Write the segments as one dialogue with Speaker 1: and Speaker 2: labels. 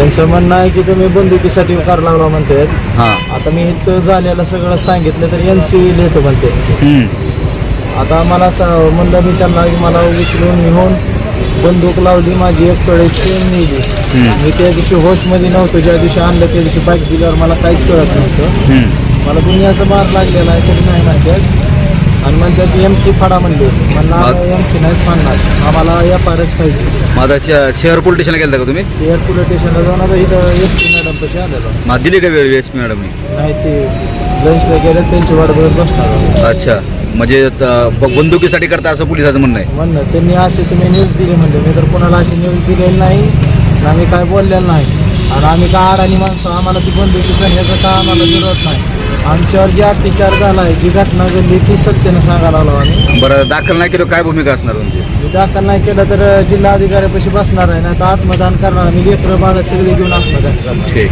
Speaker 1: त्यांचं म्हणणं आहे की तुम्ही बंदुकीसाठी कार लावला म्हणते
Speaker 2: हां
Speaker 1: आता मी इथं झालेलं सगळं सांगितलं तर एन सी लिहितो म्हणते
Speaker 2: हम्म.
Speaker 1: आता मला सा म्हणलं मी त्यांना की मला उचलून निघून बंदूक लावली माझी एक तोळे चेन नेली
Speaker 2: हम्म.
Speaker 1: मी त्या दिवशी होशमध्ये नव्हतो ज्या दिवशी आणलं त्या दिवशी बाईक दिल्यावर मला काहीच कळत नव्हतं
Speaker 2: हम्म.
Speaker 1: मला दुनियाचा मार लागलेला आहे तरी नाही म्हणतात आणि म्हणतात एम सी फाडा म्हणले. म्हणलं
Speaker 2: मग?
Speaker 1: एम सी नाही फाडणार आम्हाला या फारच पाहिजे.
Speaker 2: मग आता श- शहर पोलीस स्टेशनला गेलता का तुम्ही?
Speaker 1: एअर पोलीस स्टेशनला जाऊन आता इथं एस पी मॅडम कशी आलेलो.
Speaker 2: मग दिली का वेळ एस पी मॅडमनी
Speaker 1: नाही ते लंचला गेले त्यांची वाट बघत बसणार
Speaker 2: अच्छा. म्हणजे त- ब- बंदुकीसाठी करता असं पोलिसाचं म्हणणं आहे.
Speaker 1: म्हणणं त्यांनी असे तुम्ही न्यूज दिली म्हणजे मी तर कोणाला अशी न्यूज दिलेली नाही आणि आम्ही काय बोललेलं नाही. आणि आम्ही काय अडाणी माणसं आम्हाला ती बंदुकीचं ह्याचं काय आम्हाला जरूरत नाही. आमच्यावर जे अत्याचार झाला आहे जी घटना घडली ती सत्यानं सांगायला आलो आम्ही.
Speaker 2: बरं दाखल नाही केलं काय भूमिका असणार तुमची?
Speaker 1: मी दाखल नाही केलं तर जिल्हा अधिकाऱ्यापाशी बसणार आहे ना तर आत्मदान करणार मी लेकरं बाळा सगळे घेऊन आत्मदान करणार
Speaker 2: ठीक.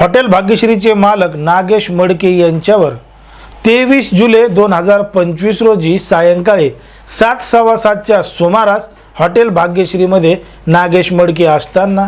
Speaker 3: हॉटेल भाग्यश्रीचे मालक नागेश मडके यांच्यावर तेवीस जुलै दोन हजार पंचवीस रोजी सायंकाळी सात सव्वा सातच्या सुमारास हॉटेल भाग्यश्रीमध्ये नागेश मडके असताना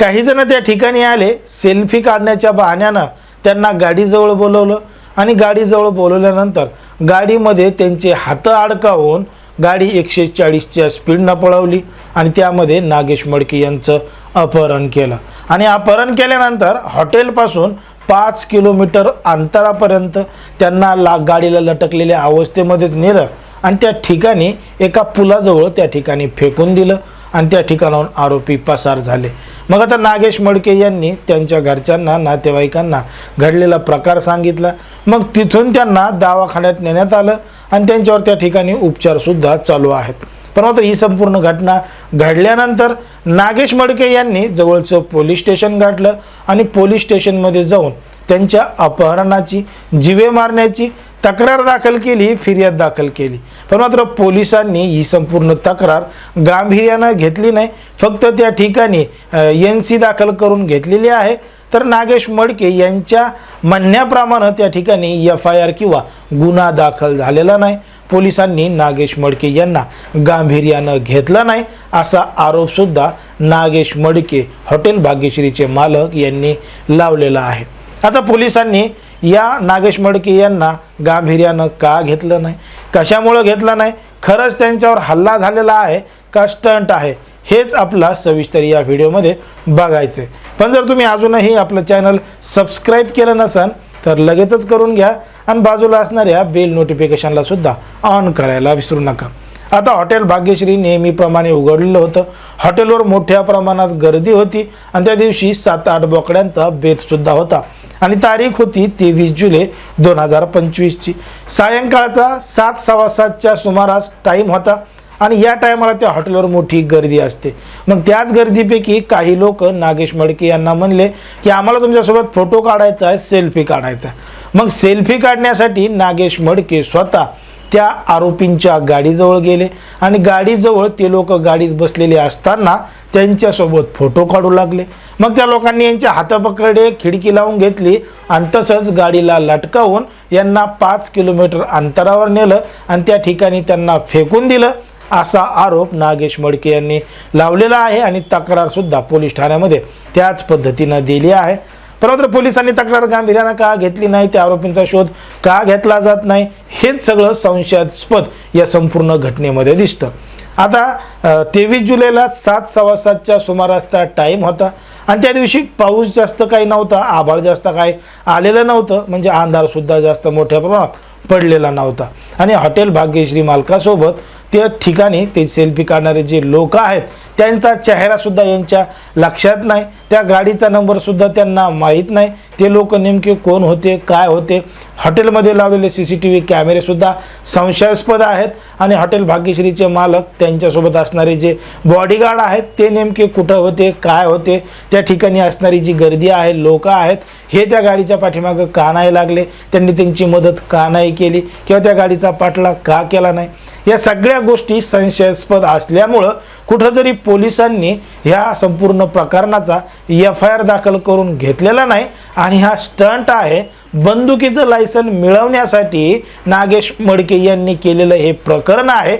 Speaker 3: काही जण त्या ठिकाणी आले सेल्फी काढण्याच्या बहाण्यानं त्यांना गाडीजवळ बोलवलं आणि गाडीजवळ बोलवल्यानंतर गाडीमध्ये त्यांचे हात अडकावून गाडी एकशे चाळीसच्या स्पीडनं पळवली आणि त्यामध्ये नागेश मडके यांचं अपहरण केलं. आणि अपहरण केल्यानंतर हॉटेलपासून पाच किलोमीटर अंतरापर्यंत त्यांना ला गाडीला लटकलेल्या अवस्थेमध्येच नेलं आणि त्या ठिकाणी एका पुलाजवळ त्या ठिकाणी फेकून दिलं आणि त्या ठिकाणाहून आरोपी पसार झाले. मग आता नागेश मडके यांनी त्यांच्या घरच्यांना नातेवाईकांना घडलेला प्रकार सांगितला. मग तिथून त्यांना दवाखान्यात नेण्यात आलं आणि त्यांच्यावर त्या ठिकाणी उपचारसुद्धा चालू आहेत. पण मात्र ही संपूर्ण घटना घडल्यानंतर नागेश मडके यांनी जवळचं पोलीस स्टेशन गाठलं आणि पोलीस स्टेशनमध्ये जाऊन त्यांच्या अपहरणाची जिवे मारण्याची तक्रार दाखल केली फिर्याद दाखल केली. पण मात्र पोलिसांनी ही संपूर्ण तक्रार गांभीर्यानं घेतली नाही. फक्त त्या ठिकाणी एन सी दाखल करून घेतलेली आहे. तर नागेश मडके यांच्या म्हणण्याप्रमाणे त्या ठिकाणी एफ आय आर किंवा गुन्हा दाखल झालेला नाही. पोलिसांनी नागेश मडके यांना गांभीर्यानं घेतलं नाही असा आरोपसुद्धा नागेश मडके हॉटेल भाग्यश्रीचे मालक यांनी लावलेला आहे. आता पोलिसांनी या नागेश मडके यांना गांभीर्यानं का घेतलं नाही? कशामुळं घेतलं नाही? खरंच त्यांच्यावर हल्ला झालेला आहे का स्टंट आहे? हेच आपला सविस्तर या व्हिडिओमध्ये बघायचं आहे पण जर तुम्ही अजूनही आपलं चॅनल सबस्क्राईब केलं नसाल तर लगेचच करून घ्या आणि बाजूला असणाऱ्या बेल नोटिफिकेशनला सुद्धा ऑन करायला विसरू नका. आता हॉटेल भाग्यश्री नेहमीप्रमाणे उघडलेलं होतं. हॉटेलवर मोठ्या प्रमाणात गर्दी होती आणि त्या दिवशी सात आठ बोकड्यांचा बेतसुद्धा होता. आणि तारीख होती तेवीस जुलै दोन हजार पंचवीसची. सायंकाळचा सात सव्वा सातच्या सुमारास टाईम होता आणि या टायमाला त्या हॉटेलवर मोठी गर्दी असते. मग त्याच गर्दीपैकी काही लोक नागेश मडके यांना म्हणले की आम्हाला तुमच्यासोबत फोटो काढायचा आहे सेल्फी काढायचा आहे. मग सेल्फी काढण्यासाठी नागेश मडके स्वतः त्या आरोपींच्या गाडीजवळ गेले आणि गाडीजवळ ते लोक गाडीत बसलेले असताना त्यांच्यासोबत फोटो काढू लागले. मग त्या लोकांनी यांच्या हातापकडे खिडकी लावून घेतली आणि तसंच गाडीला लटकावून यांना पाच किलोमीटर अंतरावर नेलं आणि त्या ठिकाणी त्यांना फेकून दिलं असा आरोप नागेश मडके यांनी लावलेला आहे आणि तक्रारसुद्धा पोलीस ठाण्यामध्ये त्याच पद्धतीनं दिली आहे. परंतु पोलिसांनी तक्रार गांभीर्यानं का घेतली नाही? त्या आरोपींचा शोध का घेतला जात नाही? हेच सगळं संशयास्पद या संपूर्ण घटनेमध्ये दिसतं. आता तेवीस जुलैला सात सव्वा सातच्या सुमारासचा टाईम होता आणि त्या दिवशी पाऊस जास्त काही नव्हता आभाळ जास्त काही आलेलं नव्हतं म्हणजे अंधारसुद्धा जास्त मोठ्या प्रमाणात पडलेला नव्हता. आणि हॉटेल भाग्यश्री मालकासोबत त्या ठिकाणी ते सेल्फी काढणारे जे लोक आहेत त्यांचा चेहरासुद्धा यांच्या लक्षात नाही. त्या गाडीचा नंबरसुद्धा त्यांना माहीत नाही. ते लोक नेमके कोण होते काय होते? हॉटेलमध्ये लावलेले सी सी टी व्ही कॅमेरेसुद्धा संशयास्पद आहेत आणि हॉटेल भाग्यश्रीचे मालक त्यांच्यासोबत असणारे जे बॉडीगार्ड आहेत ते नेमके कुठं होते काय होते? त्या ठिकाणी असणारी जी गर्दी आहे लोक आहेत हे त्या गाडीच्या पाठीमागं का नाही लागले? त्यांनी त्यांची मदत का नाही केली? किंवा त्या गाडीचा पाठला का केला नाही? या सगळ्या गोष्टी संशयास्पद असल्यामुळं कुठंतरी पोलिसांनी ह्या संपूर्ण प्रकरणाचा एफ आय आर दाखल करून घेतलेला नाही आणि हा स्टंट आहे बंदुकीचं लायसन मिळवण्यासाठी नागेश मडके यांनी केलेलं हे प्रकरण आहे.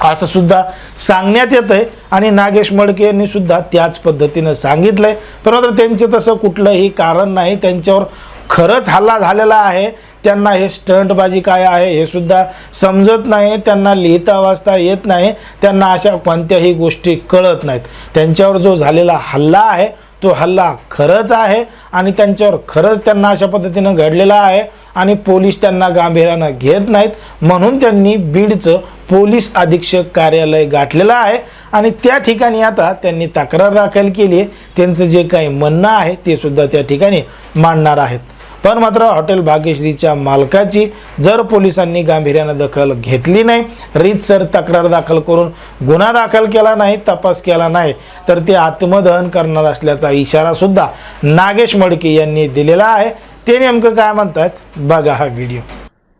Speaker 3: असं सुद्धा सांगण्यात येत आहे आणि नागेश मडके यांनी सुद्धा त्याच पद्धतीनं सांगितलं आहे परंतु त्यांचं तसं कुठलंही कारण नाही. त्यांच्यावर खरंच हल्ला झालेला आहे. त्यांना हे स्टंटबाजी काय आहे हे सुद्धा समजत नाही त्यांना लिहिता वाचता येत नाही त्यांना अशा कोणत्याही गोष्टी कळत नाहीत. त्यांच्यावर जो झालेला हल्ला आहे तो हल्ला खरंच आहे आणि त्यांच्यावर खरंच त्यांना अशा पद्धतीनं घडलेला आहे आणि पोलीस त्यांना गांभीर्यानं घेत नाहीत. म्हणून त्यांनी बीडचं पोलीस अधीक्षक कार्यालय गाठलेलं आहे आणि त्या ठिकाणी आता त्यांनी तक्रार दाखल केली आहे. त्यांचं जे काही म्हणणं आहे ते सुद्धा त्या ठिकाणी मांडणार आहेत. पण मात्र हॉटेल भाग्यश्रीच्या मालकाची जर पोलिसांनी गांभीर्यानं दखल घेतली नाही रीतसर तक्रार दाखल करून गुन्हा दाखल केला नाही तपास केला नाही तर ते आत्मदहन करणार असल्याचा इशारासुद्धा नागेश मडके यांनी दिलेला आहे. ते नेमकं काय म्हणतात बघा हा व्हिडिओ.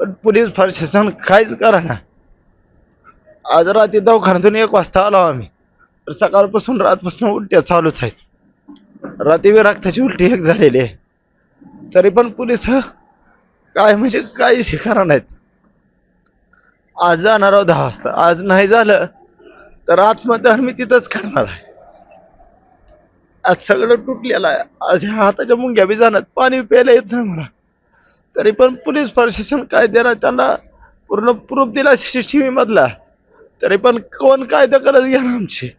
Speaker 1: पण पोलीस प्रशासन काहीच करा ना. आज रात्री दवाखान्यातून एक वाजता आलो आम्ही. तर सकाळपासून रातपासून उलट्या चालूच आहेत. रात्री बी रक्ताची उलटी एक झालेली आहे. तरी पण पोलीस काय म्हणजे काही शिकार नाहीत. आज जाणार आहोत दहा वाजता. आज नाही झालं तर आत्मदहन मी तिथंच करणार आहे. आज सगळं तुटलेलं आहे. आज ह्या हाताच्या मुंग्या बी जाणार. पाणी प्यायला येत नाही मला. तरी पण पोलीस प्रशासन काय देणार त्यांना? पूर्ण प्रूफ दिला सीसीटीव्ही मधला. तरी पण कोण कायदा करत घेणार आमची?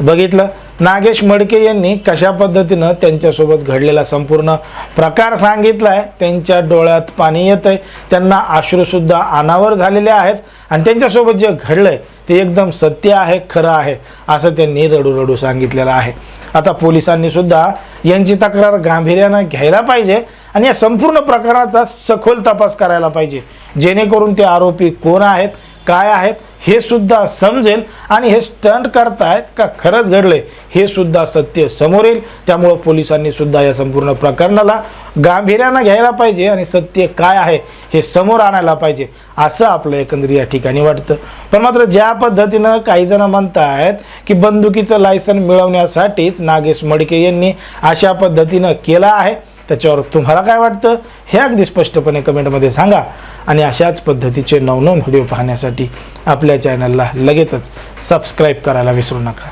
Speaker 3: बघितलं? नागेश मडके यांनी कशा पद्धतीनं त्यांच्यासोबत घडलेला संपूर्ण प्रकार सांगितलाय? त्यांच्या डोळ्यात पाणी येत आहे त्यांना आश्रूसुद्धा अनावर झालेले आहेत. आणि त्यांच्यासोबत जे घडलंय ते एकदम सत्य आहे खरं आहे असं त्यांनी रडू रडू सांगितलेलं आहे. आता पोलिसांनी सुद्धा यांची तक्रार गांभीर्यानं घ्यायला पाहिजे आणि या संपूर्ण प्रकाराचा सखोल तपास करायला पाहिजे. जेणेकरून ते आरोपी कोण आहेत काय आहेत हे सुद्धा समजेल आणि हे स्टंट करतायत का खरंच घडले हे सुद्धा सत्य समोर येईल. त्यामुळं पोलिसांनी सुद्धा या संपूर्ण प्रकरणाला गांभीर्यानं घ्यायला पाहिजे आणि सत्य काय आहे हे समोर आणायला पाहिजे असं आपलं एकंदरीत या ठिकाणी वाटतं. पण मात्र ज्या पद्धतीनं काही जण म्हणतायत की बंदुकीचं लायसन मिळवण्यासाठीच नागेश मडके यांनी अशा पद्धतीनं केलं आहे त्याच्यावर तुम्हाला काय वाटतं हे अगदी स्पष्टपणे कमेंटमध्ये सांगा. आणि अशाच पद्धतीचे नवनवन व्हिडिओ पाहण्यासाठी आपल्या चॅनलला लगेचच सबस्क्राईब करायला विसरू नका.